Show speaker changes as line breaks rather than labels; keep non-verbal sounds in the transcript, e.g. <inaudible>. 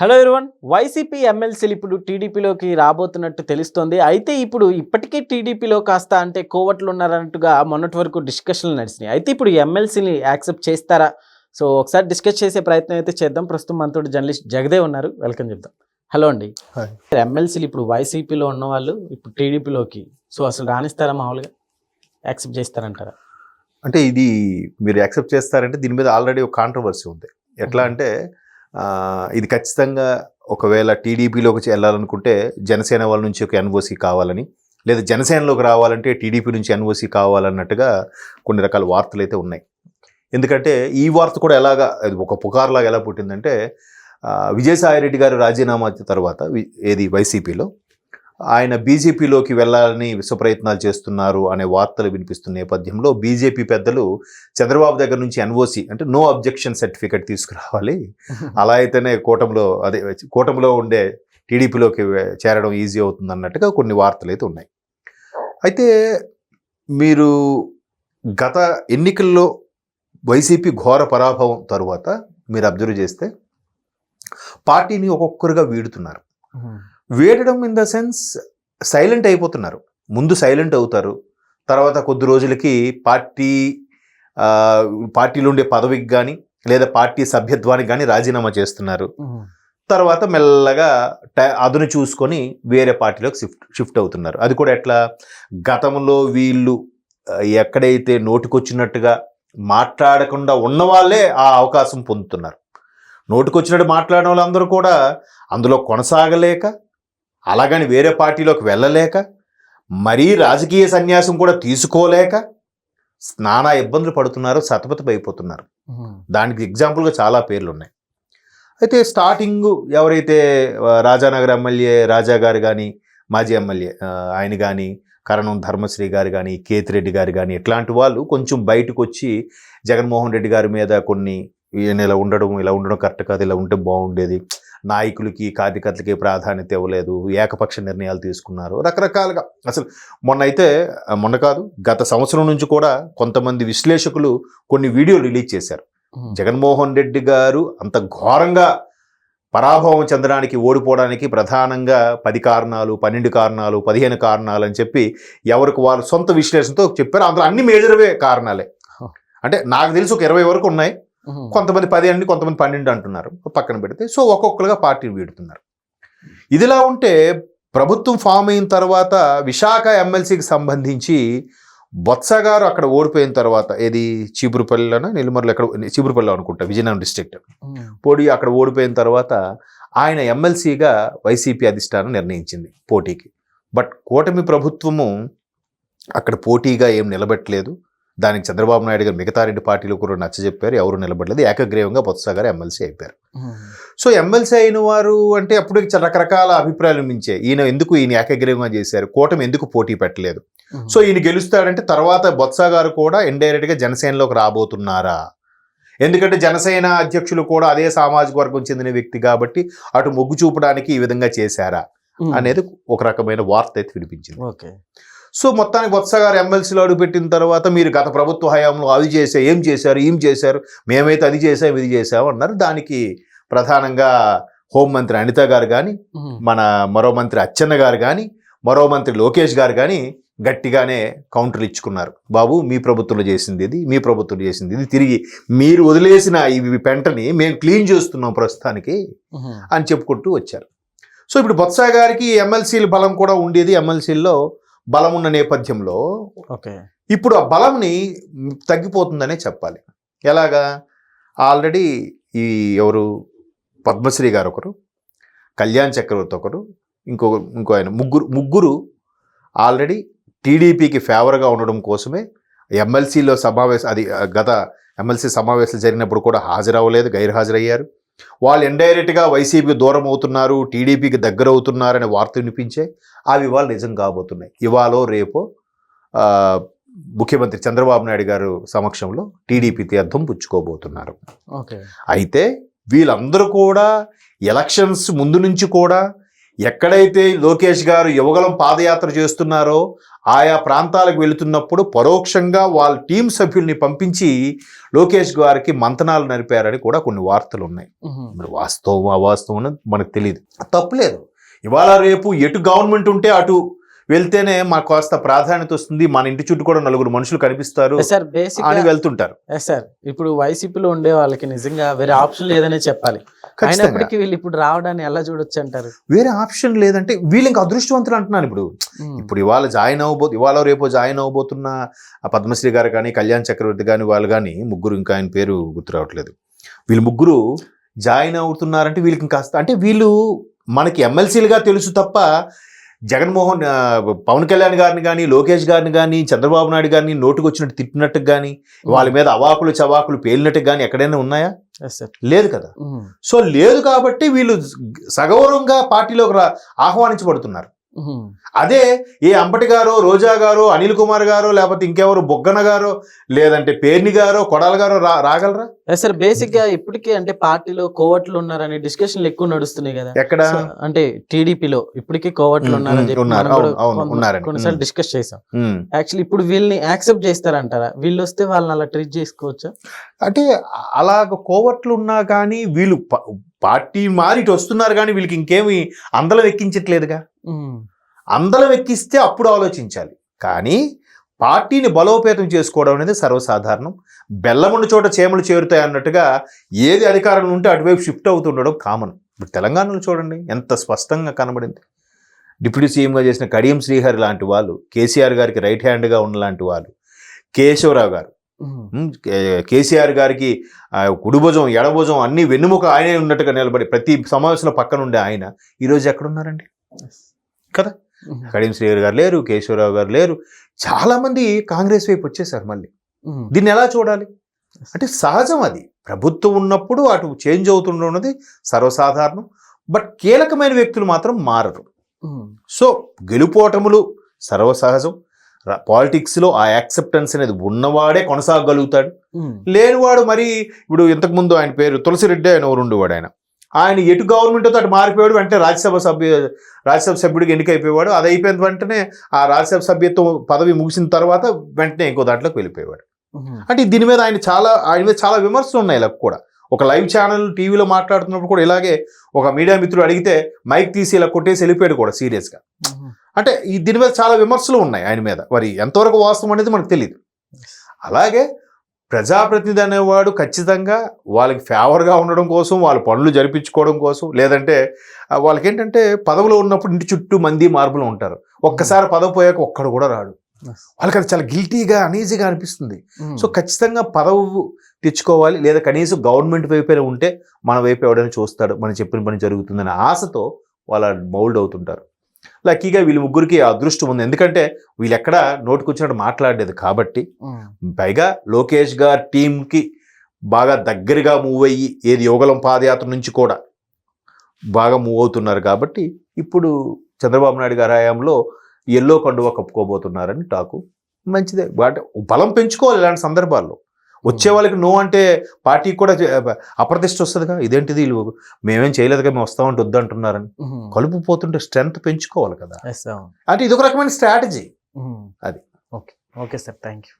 Hello everyone YCP ఎమ్మెల్సీలు ఇప్పుడు టీడీపీలోకి రాబోతున్నట్టు తెలుస్తోంది. అయితే ఇప్పుడు ఇప్పటికే టీడీపీలో కాస్త అంటే కోవట్లు ఉన్నారన్నట్టుగా మొన్నటి వరకు డిస్కషన్లు నడిచినాయి. అయితే ఇప్పుడు ఎమ్మెల్సీని యాక్సెప్ట్ చేస్తారా? సో ఒకసారి డిస్కస్ చేసే ప్రయత్నం అయితే చేద్దాం. ప్రస్తుతం మనతో జర్నలిస్ట్ జగదే ఉన్నారు. వెల్కమ్ చెప్దాం. హలో అండి. ఎమ్మెల్సీలు ఇప్పుడు వైసీపీలో ఉన్న వాళ్ళు ఇప్పుడు టీడీపీలోకి సో అసలు రాణిస్తారా మామూలుగా? యాక్సెప్ట్ చేస్తారంటారా?
అంటే ఇది మీరు యాక్సెప్ట్ చేస్తారంటే దీని మీద ఆల్రెడీ ఒక కాంట్రవర్సీ ఉంది. ఎట్లా. అంటే ఇది ఖచ్చితంగా ఒకవేళ టీడీపీలోకి వెళ్ళాలనుకుంటే జనసేన వాళ్ళ నుంచి ఒక ఎన్ఓసి కావాలని లేదా జనసేనలోకి రావాలంటే టీడీపీ నుంచి ఎన్ఓసి కావాలన్నట్టుగా కొన్ని రకాల వార్తలు అయితే ఉన్నాయి. ఎందుకంటే ఈ వార్త కూడా ఎలాగా ఒక పుకార్లాగా ఎలా పుట్టిందంటే విజయసాయిరెడ్డి విజయసాయి రెడ్డి గారు రాజీనామా తర్వాత ఏది వైసీపీలో ఆయన బీజేపీలోకి వెళ్ళాలని విశ్వ ప్రయత్నాలు చేస్తున్నారు అనే వార్తలు వినిపిస్తున్న నేపథ్యంలో బీజేపీ పెద్దలు చంద్రబాబు దగ్గర నుంచి ఎన్ఓసి అంటే నో అబ్జెక్షన్ సర్టిఫికెట్ తీసుకురావాలి. <laughs> అలా అయితేనే కూటమిలో అదే కూటమిలో ఉండే టీడీపీలోకి చేరడం ఈజీ అవుతుంది అన్నట్టుగా కొన్ని వార్తలు అయితే ఉన్నాయి. అయితే మీరు గత ఎన్నికల్లో వైసీపీ ఘోర పరాభవం తరువాత మీరు అబ్జర్వ్ చేస్తే పార్టీని ఒక్కొక్కరుగా వీడుతున్నారు. వీడడం ఇన్ ద సెన్స్ సైలెంట్ అయిపోతున్నారు. ముందు సైలెంట్ అవుతారు. తర్వాత కొద్ది రోజులకి పార్టీ పార్టీలో ఉండే పదవికి కానీ లేదా పార్టీ సభ్యత్వానికి కానీ రాజీనామా చేస్తున్నారు. తర్వాత మెల్లగా ట- అదును చూసుకొని వేరే పార్టీలోకి షిఫ్ట్ షిఫ్ట్ అవుతున్నారు. అది కూడా ఎట్లా? గతంలో వీళ్ళు ఎక్కడైతే నోటికొచ్చినట్టుగా మాట్లాడకుండా ఉన్న వాళ్ళే ఆ అవకాశం పొందుతున్నారు. నోటికొచ్చినట్టు మాట్లాడిన వాళ్ళందరూ కూడా అందులో కొనసాగలేక అలాగని వేరే పార్టీలోకి వెళ్ళలేక మరీ రాజకీయ సన్యాసం కూడా తీసుకోలేక నానా ఇబ్బందులు పడుతున్నారు సతమతమైపోతున్నారు. దానికి ఎగ్జాంపుల్గా చాలా పేర్లు ఉన్నాయి అయితే స్టార్టింగ్ ఎవరైతే రాజానగర్ ఎమ్మెల్యే రాజా గారు కానీ మాజీ ఎమ్మెల్యే ఆయన కానీ కరణం ధర్మశ్రీ గారు కానీ కేతిరెడ్డి గారు కానీ ఇట్లాంటి వాళ్ళు కొంచెం బయటకు వచ్చి జగన్మోహన్ రెడ్డి గారి మీద కొన్ని ఈయన ఇలా ఉండడం ఇలా ఉండడం కరెక్ట్ కాదు ఇలా ఉంటే బాగుండేది. నాయకులకి కార్యకర్తలకి ప్రాధాన్యత ఇవ్వలేదు ఏకపక్ష నిర్ణయాలు తీసుకున్నారు. రకరకాలుగా అసలు మొన్న అయితే మొన్న కాదు గత సంవత్సరం నుంచి కూడా కొంతమంది విశ్లేషకులు కొన్ని వీడియోలు రిలీజ్ చేశారు. జగన్మోహన్ రెడ్డి గారు అంత ఘోరంగా పరాభవం చెందడానికి ఓడిపోవడానికి ప్రధానంగా పది కారణాలు పన్నెండు కారణాలు పదిహేను కారణాలు అని చెప్పి ఎవరికి వారు సొంత విశ్లేషణతో చెప్పారు. అందులో అన్ని మేజర్వే కారణాలే. అంటే నాకు తెలిసి ఒక ఇరవై వరకు ఉన్నాయి. కొంతమంది పది అండి కొంతమంది పన్నెండు అంటున్నారు పక్కన పెడితే. సో ఒక్కొక్కరుగా పార్టీని వీడుతున్నారు. ఇదిలా ఉంటే ప్రభుత్వం ఫామ్ అయిన తర్వాత విశాఖ ఎమ్మెల్సీకి సంబంధించి బొత్స గారు అక్కడ ఓడిపోయిన తర్వాత ఏది? చీపురుపల్లిలోనా? నెల్లిమర్లో ఎక్కడ? చీపురుపల్లి అనుకుంటా విజయనగరం డిస్ట్రిక్ట్. పోటీ అక్కడ ఓడిపోయిన తర్వాత ఆయన ఎమ్మెల్సీగా వైసీపీ అధిష్టానం నిర్ణయించింది పోటీకి. బట్ కూటమి ప్రభుత్వము అక్కడ పోటీగా ఏం నిలబెట్టలేదు. దానికి చంద్రబాబు నాయుడు గారు మిగతా రెండు పార్టీలు కూడా నచ్చజెప్పారు. ఎవరు నిలబడలేదు. ఏకగ్రీవంగా బొత్స గారు ఎమ్మెల్సీ అయిపోయారు. సో ఎమ్మెల్సీ అయిన వారు అంటే అప్పుడు రకరకాల అభిప్రాయాలు మించే ఈయన ఎందుకు ఈయన ఏకగ్రీవంగా చేశారు? కూటమి ఎందుకు పోటీ పెట్టలేదు? సో ఈయన గెలుస్తాడంటే తర్వాత బొత్స గారు కూడా ఇండైరెక్ట్గా జనసేనలోకి రాబోతున్నారా? ఎందుకంటే జనసేన అధ్యక్షులు కూడా అదే సామాజిక వర్గం చెందిన వ్యక్తి కాబట్టి అటు మొగ్గు చూపడానికి ఈ విధంగా చేశారా? అనేది ఒక రకమైన వార్త అయితే వినిపించింది.
ఓకే.
సో మొత్తానికి బొత్స గారు ఎమ్మెల్సీలో అడుగుపెట్టిన తర్వాత మీరు గత ప్రభుత్వ హయాంలో అది చేసే ఏం చేశారు ఏం చేశారు మేమైతే అది చేసాం ఇది చేసాం అన్నారు. దానికి ప్రధానంగా హోంమంత్రి అనిత గారు కానీ మన మరో మంత్రి అచ్చెన్న గారు కానీ మరో మంత్రి లోకేష్ గారు కానీ గట్టిగానే కౌంటర్లు ఇచ్చుకున్నారు. బాబు మీ ప్రభుత్వంలో చేసింది ఇది మీ ప్రభుత్వం చేసింది ఇది. తిరిగి మీరు వదిలేసిన ఇవి పెంటని మేము క్లీన్ చేస్తున్నాం ప్రస్తుతానికి అని చెప్పుకుంటూ వచ్చారు. సో ఇప్పుడు బొత్స గారికి ఎమ్మెల్సీల బలం కూడా ఉండేది. ఎమ్మెల్సీల్లో బలం ఉన్న నేపథ్యంలో
ఓకే.
ఇప్పుడు ఆ బలంని తగ్గిపోతుందనే చెప్పాలి. ఎలాగా? ఆల్రెడీ ఈ ఎవరు? పద్మశ్రీ గారు ఒకరు కళ్యాణ్ చక్రవర్తి ఒకరు ఇంకో ఇంకో ఆయన ముగ్గురు ముగ్గురు ఆల్రెడీ టీడీపీకి ఫేవర్గా ఉండడం కోసమే ఎమ్మెల్సీలో సమావేశం అది గత ఎమ్మెల్సీ సమావేశాలు జరిగినప్పుడు కూడా హాజరవ్వలేదు గైర్హాజరయ్యారు. వాళ్ళు ఇండైరెక్ట్గా వైసీపీకి దూరం అవుతున్నారు టీడీపీకి దగ్గర అవుతున్నారు అనే వార్త వినిపించే అవి ఇవాళ నిజం కాబోతున్నాయి. ఇవాళ రేపో ముఖ్యమంత్రి చంద్రబాబు నాయుడు గారు సమక్షంలో టీడీపీ తీర్థం పుచ్చుకోబోతున్నారు.
ఓకే.
అయితే వీళ్ళందరూ కూడా ఎలక్షన్స్ ముందు నుంచి కూడా ఎక్కడైతే లోకేష్ గారు యువగలం పాదయాత్ర చేస్తున్నారో ఆయా ప్రాంతాలకు వెళుతున్నప్పుడు పరోక్షంగా వాళ్ళ టీం సభ్యుల్ని పంపించి లోకేష్ గారికి మంతనాలు నడిపారని కూడా కొన్ని వార్తలు ఉన్నాయి. మరి వాస్తవం అవాస్తవం అనేది మనకు తెలియదు తప్పులేదు. ఇవాళ రేపు ఎటు గవర్నమెంట్ ఉంటే అటు వెళ్తేనే మాకు కాస్త ప్రాధాన్యత వస్తుంది. మన ఇంటి చుట్టూ కూడా నలుగురు మనుషులు కనిపిస్తారు.
సార్ బేసిక్
అని వెళ్తుంటారు.
సార్ ఇప్పుడు వైసీపీలో ఉండే వాళ్ళకి నిజంగా వేరే ఆప్షన్ లేదనే చెప్పాలి. అయినప్పటికీ వీళ్ళు ఇప్పుడు రావడాన్ని ఎలా చూడొచ్చు అంటారు?
వేరే ఆప్షన్ లేదంటే వీళ్ళు ఇంకా అదృష్టవంతులు అంటున్నాను ఇప్పుడు.
ఉమ్.
ఇప్పుడు ఇవాళ జాయిన్ అవ్వబో ఇవాళ రేపు జాయిన్ అవ్వబోతున్న ఆ పద్మశ్రీ గారు కానీ కళ్యాణ్ చక్రవర్తి కానీ వాళ్ళు కానీ ముగ్గురు ఇంకా ఆయన పేరు గుర్తు రావట్లేదు. వీళ్ళు ముగ్గురు జాయిన్ అవుతున్నారంటే వీళ్ళకి కాస్త అంటే వీళ్ళు మనకి ఎమ్మెల్సీలుగా తెలుసు తప్ప జగన్మోహన్ పవన్ కళ్యాణ్ గారిని కానీ లోకేష్ గారిని కానీ చంద్రబాబు నాయుడు గారిని నోటుకు వచ్చినట్టు తిట్టినట్టు కానీ వాళ్ళ మీద అవాకులు చవాకులు పేలినట్టు కానీ ఎక్కడైనా ఉన్నాయా. లేదు కదా
ఉమ్.
సో లేదు కాబట్టి వీళ్ళు సగౌరవంగా పార్టీలోకి రా ఆహ్వానించబడుతున్నారు. అదే ఏ అంబటి గారో రోజా గారో అనిల్ కుమార్ గారో లేకపోతే ఇంకెవరు బొగ్గన గారో లేదంటే పేర్ని గారో కొడాల గారో రాగలరా
sir. బేసిక్గా ఇప్పటికే అంటే పార్టీలో కోవట్లు ఉన్నారని డిస్కషన్లు ఎక్కువ నడుస్తున్నాయి కదా
ఎక్కడ
అంటే టీడీపీలో ఇప్పటికే కోవట్లు ఉన్నారని చెప్పి. కొన్నిసార్లు. డిస్కస్ చేసాం. యాక్చువల్లీ ఇప్పుడు వీళ్ళని యాక్సెప్ట్ చేస్తారంటారా వీళ్ళు వస్తే వాళ్ళని అలా ట్రీట్ చేసుకోవచ్చా
అంటే అలాగ కోవట్లు ఉన్నా కానీ వీళ్ళు పార్టీ మారి ఇటు వస్తున్నారు కానీ వీళ్ళకి ఇంకేమి అందలం ఎక్కించట్లేదుగా అందలం ఎక్కిస్తే అప్పుడు ఆలోచించాలి. కానీ పార్టీని బలోపేతం చేసుకోవడం అనేది సర్వసాధారణం. బెల్లముండి చోట చేమలు చేరుతాయి అన్నట్టుగా ఏది అధికారంలో ఉంటే అటువైపు షిఫ్ట్ అవుతుండడం కామన్. ఇప్పుడు తెలంగాణలో చూడండి ఎంత స్పష్టంగా కనబడింది. డిప్యూటీ సీఎంగా చేసిన కడియం శ్రీహరి లాంటి వాళ్ళు కేసీఆర్ గారికి రైట్ హ్యాండ్గా ఉన్న లాంటి వాళ్ళు కేశవరావు గారు కేసీఆర్ గారికి ఆ, కుడి భుజం ఎడభుజం అన్ని వెన్నుముక ఆయనే ఉన్నట్టుగా నిలబడి ప్రతి సమావేశంలో పక్కన ఉండే ఆయన ఈరోజు ఎక్కడున్నారండి? కదా. కడియం శ్రీహరి గారు లేరు కేశవరావు గారు లేరు. చాలా మంది కాంగ్రెస్ వైపు వచ్చేసారు మళ్ళీ. దీన్ని ఎలా చూడాలి? అంటే సహజం అది. ప్రభుత్వం ఉన్నప్పుడు అటు చేంజ్ అవుతుండన్నది సర్వసాధారణం. బట్ కీలకమైన వ్యక్తులు మాత్రం మారరు. సో గెలుపోటములు సర్వసహజం. పాలిటిక్స్లో ఆ యాక్సెప్టెన్స్ అనేది ఉన్నవాడే కొనసాగలుగుతాడు. లేనివాడు మరి ఇప్పుడు ఇంతకుముందు ఆయన పేరు తులసిరెడ్డి ఆయన ఎవరు ఉండేవాడు ఆయన. ఆయన ఎటు గవర్నమెంట్ అటు మారిపోయాడు వెంటనే రాజ్యసభ సభ్యు రాజ్యసభ సభ్యుడికి ఎన్నికైపోయాడు అది అయిపోయిన వెంటనే ఆ రాజ్యసభ సభ్యత్వం పదవి ముగిసిన తర్వాత వెంటనే ఇంకో దాంట్లోకి వెళ్ళిపోయాడు
ఉమ్.
అంటే దీని మీద ఆయన చాలా ఆయన మీద చాలా విమర్శలు ఉన్నాయి ఇలా కూడా. ఒక లైవ్ ఛానల్ టీవీలో మాట్లాడుతున్నప్పుడు కూడా ఇలాగే ఒక మీడియా మిత్రుడు అడిగితే మైక్ తీసి ఇలా కొట్టేసి వెళ్ళిపోయాడు కూడా సీరియస్గా. అంటే ఈ దీని మీద చాలా విమర్శలు ఉన్నాయి ఆయన మీద. మరి ఎంతవరకు వాస్తవం అనేది మనకు తెలియదు అలాగే ప్రజాప్రతినిధి అనేవాడు ఖచ్చితంగా వాళ్ళకి ఫేవర్గా ఉండడం కోసం వాళ్ళ పనులు జరిపించుకోవడం కోసం లేదంటే వాళ్ళకి ఏంటంటే పదవిలో ఉన్నప్పుడు ఇంటి చుట్టూ మంది మార్పులు ఉంటారు ఒక్కసారి పదవి పోయాక ఒక్కడు కూడా రాడు. వాళ్ళకి అది చాలా గిల్టీగా అనీజీగా అనిపిస్తుంది
ఉమ్.
సో ఖచ్చితంగా పదవి తెచ్చుకోవాలి లేదా కనీసం గవర్నమెంట్ వైపే ఉంటే మన వైపు ఎవడైనా చూస్తాడు మనం చెప్పిన పని జరుగుతుందనే ఆశతో వాళ్ళ మౌల్డ్ అవుతుంటారు లక్కీగా వీళ్ళ ముగ్గురికి అదృష్టం ఉంది. ఎందుకంటే వీళ్ళు ఎక్కడ నోటుకొచ్చినట్టు మాట్లాడలేదు కాబట్టి. పైగా లోకేష్ గారి టీంకి బాగా దగ్గరగా మూవ్ అయ్యి ఏది యోగలం పాదయాత్ర నుంచి కూడా బాగా మూవ్ అవుతున్నారు కాబట్టి ఇప్పుడు చంద్రబాబు నాయుడు గారి హయాంలో ఎల్లో కండువా కప్పుకోబోతున్నారని టాకు. మంచిదే. అంటే బలం పెంచుకోవాలి ఇలాంటి సందర్భాల్లో. వచ్చే వాళ్ళకి నో అంటే పార్టీకి కూడా అప్రతిష్ట వస్తుందిగా ఇదేంటిది వీళ్ళు మేమేం చేయలేదుగా మేము వస్తామంటే వద్దంటున్నారని
ఉమ్.
కలుపు పోతుంటే స్ట్రెంత్ పెంచుకోవాలి కదా. అంటే ఇదొక రకమైన స్ట్రాటజీ. అది.
Okay okay sir thank you